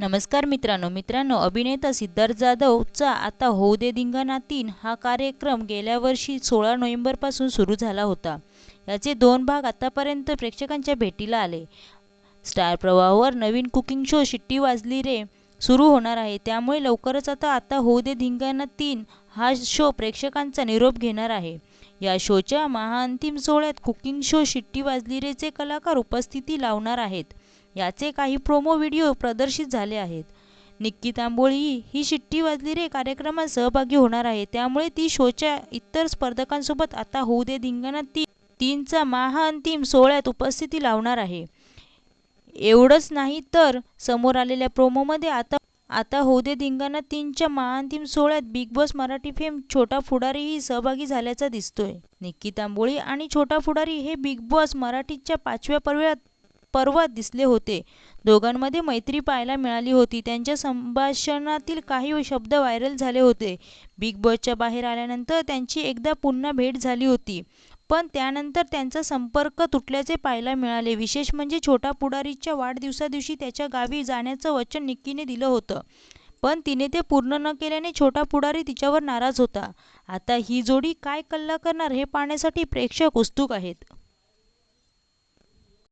नमस्कार मित्रांनो मित्रांनो अभिनेता सिद्धार्थ जाधवचा आता होऊ दे धिंगाणा तीन हा कार्यक्रम गेल्या वर्षी सोळा नोव्हेंबरपासून सुरू झाला होता. याचे दोन भाग आतापर्यंत प्रेक्षकांच्या भेटीला आले. स्टार प्रवाहावर नवीन कुकिंग शो शिट्टी वाजली रे सुरू होणार आहे. त्यामुळे लवकरच आता आता होऊ दे धिंगाणा तीन हा शो प्रेक्षकांचा निरोप घेणार आहे. या शोच्या महाअंतिम सोहळ्यात कुकिंग शो शिट्टी वाजली रेचे कलाकार उपस्थिती लावणार आहेत. याचे काही प्रोमो व्हिडिओ प्रदर्शित झाले आहेत. निक्की तांबोळी ही शिट्टी वाजली रे कार्यक्रमात सहभागी होणार आहे. त्यामुळे ती शोच्या इतर स्पर्धकांसोबत आता होऊ दे धिंगाणात ती तीनचा महाअंतिम सोहळ्यात उपस्थिती लावणार आहे. एवढंच नाही तर समोर आलेल्या प्रोमोमध्ये आता आता होऊ दे धिंगाणा तीनच्या महाअंतिम सोहळ्यात बिग बॉस मराठी फेम छोटा फुडारीही सहभागी झाल्याचा दिसतोय. निक्की तांबोळी आणि छोटा फुडारी हे बिग बॉस मराठीच्या पाचव्या पर्वात पर्वात दिसले होते. दोघांमध्ये मैत्री पाहायला मिळाली होती. त्यांच्या संभाषणातील काही शब्द व्हायरल झाले होते. बिग बॉसच्या बाहेर आल्यानंतर त्यांची एकदा पुन्हा भेट झाली होती. पण त्यानंतर त्यांचा संपर्क तुटल्याचे पाहायला मिळाले. विशेष म्हणजे छोटा पुढारीच्या वाढदिवसादिवशी त्याच्या गावी जाण्याचं वचन निक्कीने दिलं होतं. पण तिने ते पूर्ण न केल्याने छोटा पुढारी तिच्यावर नाराज होता. आता ही जोडी काय कल्ला करणार हे पाहण्यासाठी प्रेक्षक उत्सुक आहेत.